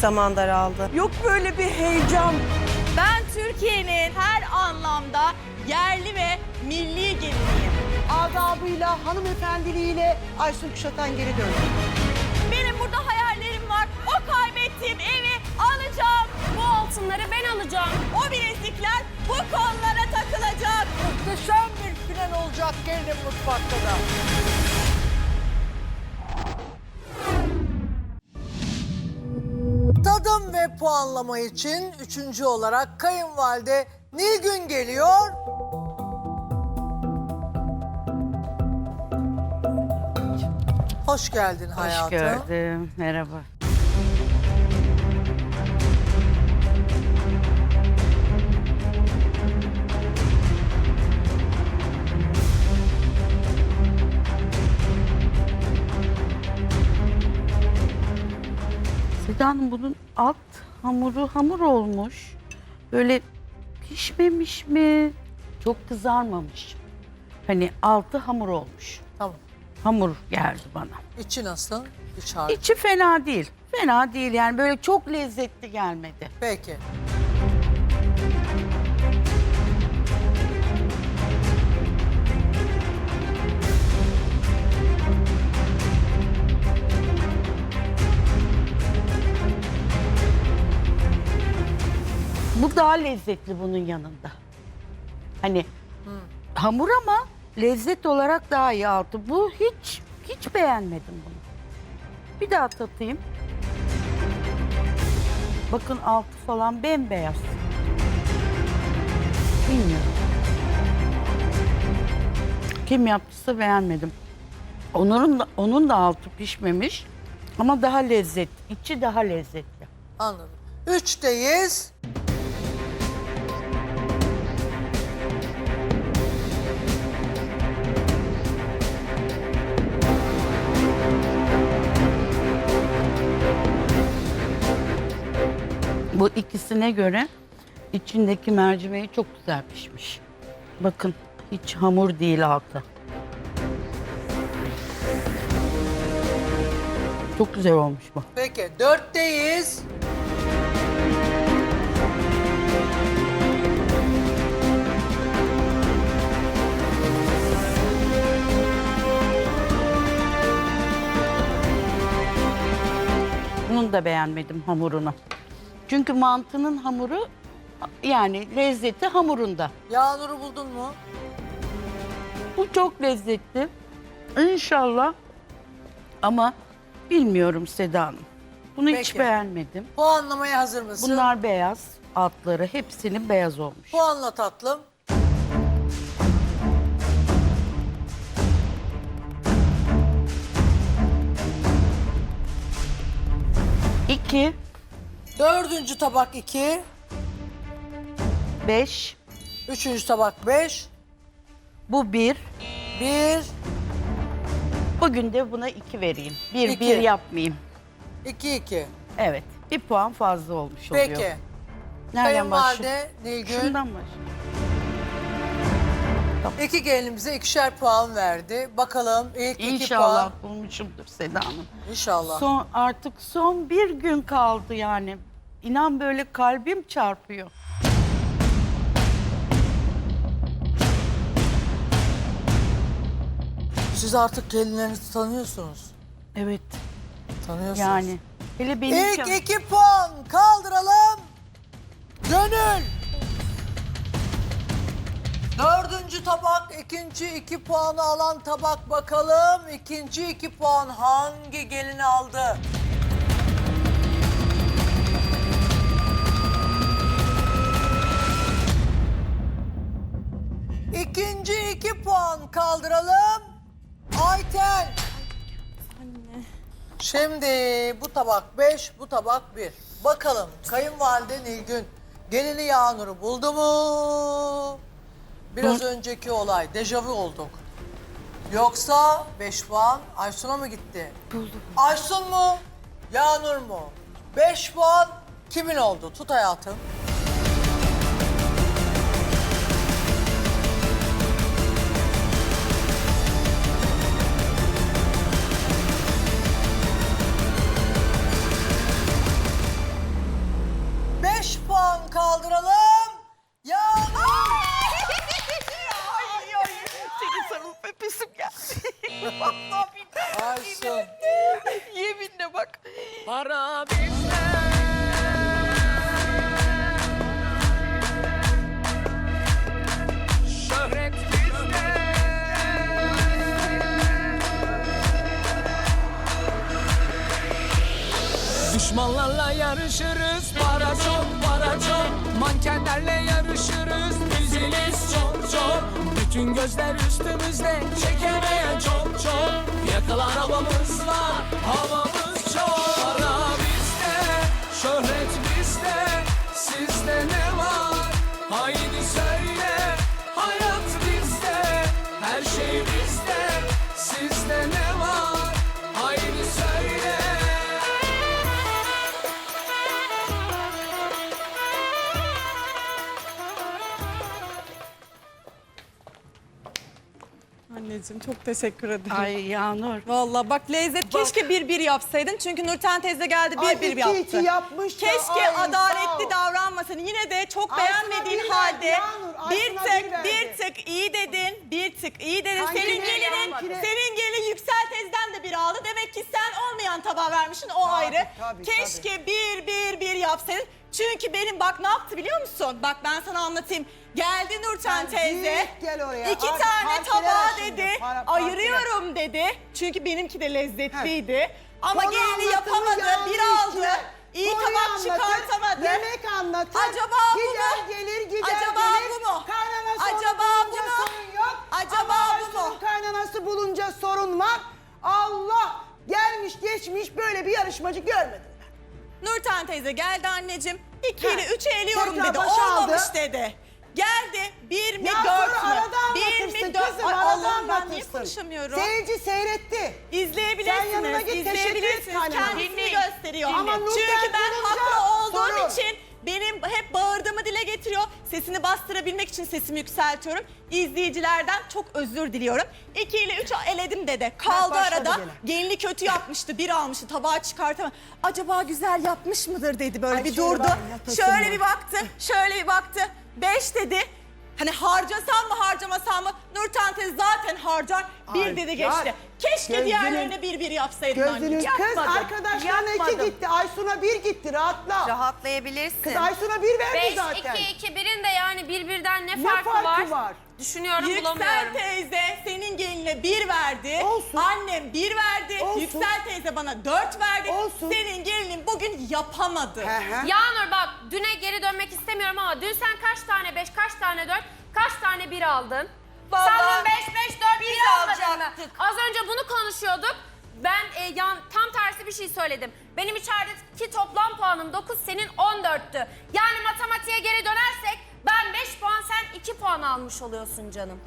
Zaman daraldı. Yok böyle bir heyecan. Ben Türkiye'nin her anlamda yerli ve milli geliniyim. Adabıyla, hanımefendiliğiyle Aysun Kuşatan geri döndü. Tadım ve puanlama için üçüncü olarak kayınvalide Nilgün geliyor. Hoş geldin hayatım. Hoş gördüm. Merhaba. Seda Hanım bunun alt hamuru hamur olmuş. Böyle pişmemiş mi? Çok kızarmamış. Hani altı hamur olmuş. Tamam. Hamur geldi bana. İçi nasıl? İç harcı. İçi fena değil. Fena değil yani böyle çok lezzetli gelmedi. Peki. Bu daha lezzetli bunun yanında. Hani hamur ama lezzet olarak daha iyi altı. Bu hiç hiç beğenmedim bunu. Bir daha tatayım. Bakın altı falan bembeyaz. Bilmiyorum. Kim yaptıysa beğenmedim. Onların da, onun da altı pişmemiş ama daha lezzetli. içi daha lezzetli. Anladım. Üçteyiz. Bu ikisine göre içindeki mercimeği çok güzel pişmiş. Bakın hiç hamur değil altı. Çok güzel olmuş bu. Peki dörtteyiz. Bunun da beğenmedim hamurunu. Çünkü mantının hamuru yani lezzeti hamurunda. Yağnur'u buldun mu? Bu çok lezzetli. İnşallah ama bilmiyorum Seda Hanım. Bunu hiç Peki. beğenmedim. Puanlamaya hazır mısın? Bunlar beyaz altları hepsinin beyaz olmuş. Puanla tatlım. İki, Dördüncü tabak iki. beş, Üçüncü tabak beş. bu bir. Bir, Bugün de buna iki vereyim. Bir, İki. bir yapmayayım. iki, iki. Evet, bir puan fazla olmuş oluyor. Peki. Nereden başlayayım? Kayınvalide Nilgün. Şundan başlayayım. İki gelinimize ikişer puan verdi. Bakalım ilk iki İnşallah puan. bulmuşumdur Seda Hanım. İnşallah. Son, artık son bir gün kaldı yani. İnan böyle kalbim çarpıyor. Siz artık gelinlerinizi tanıyorsunuz. Evet, Tanıyorsunuz. yani. Hele benim İlk can- iki puan kaldıralım. Gönül. Dördüncü tabak, ikinci iki puanı alan tabak bakalım. İkinci iki puan hangi gelin aldı? İkinci iki puan kaldıralım. Ayten. Şimdi bu tabak 5, bu tabak 1. Bakalım kayınvalide Nilgün gelini Yağnur'u buldu mu? Biraz önceki olay dejavu olduk. Yoksa 5 puan Aysun'a mı gitti? Buldum. Aysun mu? Yağnur mu? 5 puan kimin oldu? Tut hayatım. Para Düşmanlarla yarışırız. Para çok para çok. Mankenlerle yarışırız. Diziliz çok çok. Bütün gözler üstümüzde. Çekemeyen çok çok. Yakalan havamız var Anneciğim çok teşekkür ederim. Ay Yağnur. Vallahi bak lezzet keşke bir bir yapsaydın. Çünkü Nurten teyze geldi bir Ay, bir iki yaptı. iki yapmış da, Keşke ay, sağ adaletli davranmasaydın. Yine de çok beğenmediğin bir halde verdi Yağnur, bir bir tık verdi. bir tık iyi dedin. Bir tık iyi dedin. Hangi senin gelinin senin gelin Yüksel teyzeden bir aldı. Demek ki sen olmayan tabağı vermişsin o ayrı. tabii, Keşke bir bir bir yapsaydın. Çünkü benim bak ne yaptı biliyor musun? Bak ben sana anlatayım. Geldi Nurten Sen teyze. gel oraya. İki Ar- tane şimdi, dedi. para- ayırıyorum dedi. Çünkü benimki de lezzetliydi. Ama Konu gelini yapamadı. Bir aldı. İyi tabak çıkartamadı. Yemek anlatır. Acaba bu mu? Allah gelmiş geçmiş böyle bir yarışmacı görmedim ben. Nurten teyze geldi anneciğim. İki Ha. ile üçü eliyorum Tekrar dedi. başa Olmamış aldı. dedi. Geldi. Bir mi Ya dört sonra mü? arada Bir anlatırsın mi dört kızım Ay arada Allah'ım ben niye anlatırsın. konuşamıyorum? Seyirci seyretti. İzleyebilirsiniz. Sen yanına git, teşekkür et izleyebilirsiniz. kaynana. Kendisini Dinleyin, gösteriyor. Ama Nurten Çünkü ben bulunca haklı olduğum sorun. için benim hep bağırdığımı dile getiriyor. Sesini bastırabilmek için sesimi yükseltiyorum. İzleyicilerden çok özür diliyorum. 2 ile 3 eledim dede. Kaldı başladı arada. gene. Gelini kötü yapmıştı. Bir almıştı. Tabağı çıkartamam. Acaba güzel yapmış mıdır dedi. Böyle Ay bir şöyle durdu. bak, Şöyle bir baktı. Şöyle bir baktı. 5 dedi. Hani harcasam mı harcamasam mı? Nurten teyze zaten harcar. Bir Ay, dedi geçti. Keşke gözünün- diğerlerine bir bir yapsaydın. Gözünüz kız Yapmadım, arkadaşlarına iki gitti. Aysun'a bir gitti rahatla. Rahatlayabilirsin. Kız Aysun'a bir verdi 5 zaten. 2 2 1'in de yani birbirden ne, Ne farkı, farkı var? var? Düşünüyorum Yüksel bulamıyorum. teyze senin geline bir verdi. Olsun. Annem bir verdi. Olsun. Yüksel teyze bana dört verdi. Olsun. Senin gelinin bugün yapamadı. He he. Yağnur bak düne geri dönmek istemiyorum ama dün sen kaç tane 5, kaç tane 4, kaç tane 1 aldın? Vallahi sen dün 5 5 4 biz 1 almadın mı? alacaktık. Az önce bunu konuşuyorduk. Ben e, yan, tam tersi bir şey söyledim. Benim içerideki toplam puanım 9, senin 14'tü. Yani matematiğe geri dönersek ben 5 puan, sen 2 puan almış oluyorsun canım.